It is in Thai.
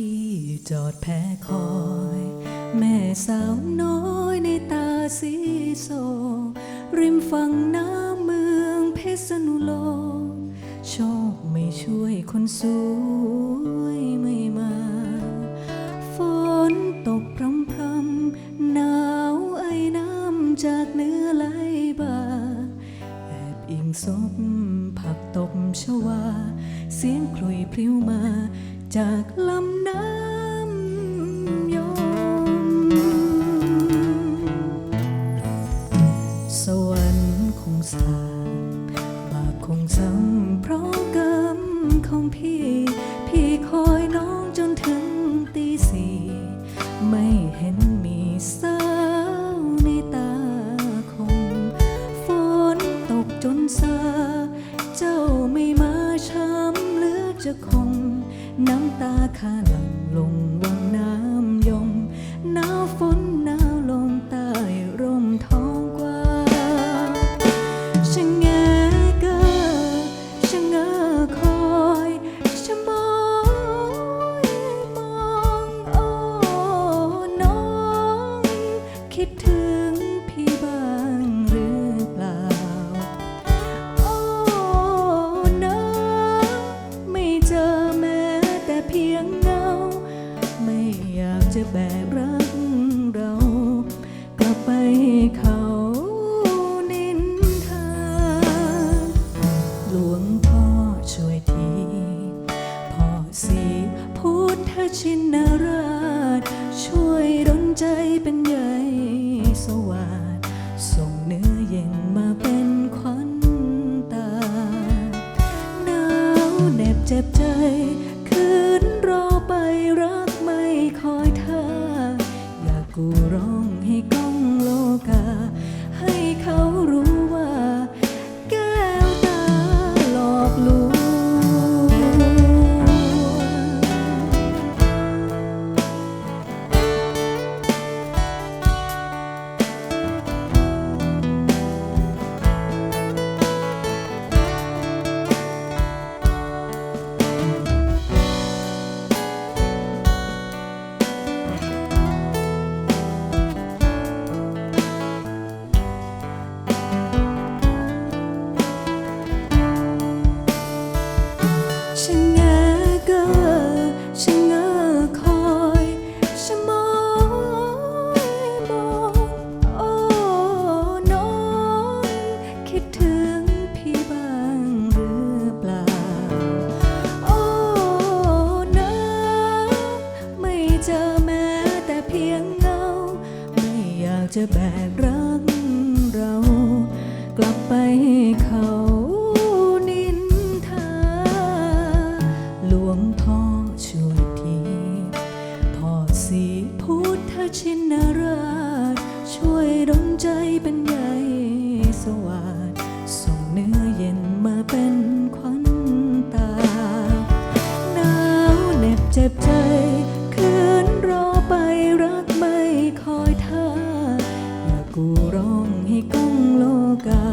ที่จอดแพ้คอย แม่สาวน้อยในตาสีโซริมฝั่งน้ำเมืองเพชรนุโลกโชคไม่ช่วยคนสวยไม่มา ฝนตกพรำพรำหนาวไอ้น้ำจากเนื้อไหลบ่าแอบอิงศพผักตบชวา เสียงคลุยพริ้วมา จากลำน้ำยม สวรรค์คงสาบบาปคงซ้ำเพราะกรรมของพี่ พี่คอยน้องจนถึงตีสี่ไม่เห็นมีสาวในตาคงฝนตกจนซาเจ้าไม่มาช้ำเหลือจะคง น้ำตาข้าหลั่งลงวังน้ำยม หนาวฝนหนาวลมใต้ร่มท้องกว้างชะแงเกอชะเงอคอยชะมอยมองโอ้น้อง คิดถึงพี่บ้า สีพุทธชินราช ช่วยดลใจเป็นใหญ่สวัสดส่งเนื้อเย็นมาเป็นขวัญตาหนาวเหน็บเจ็บใจ คืนรอไปรักไม่คอยท่าอยากกูรอ ชะแงเกอชะเงอคอยชะมอยมองโอ้น้องคิดถึงพี่บ้างหรือเปล่า โอ้น้ำไม่เจอแม้แต่เพียงเงา ไม่อยากจะแบกรักเรา กลับไป ใจเป็นใยสว่างส่งเนื้อเย็นมาเป็นควันตา หนาวเหน็บเจ็บใจ คืนรอไปรักไม่คอยท่าอย่ากูร้องให้ก้องโลกา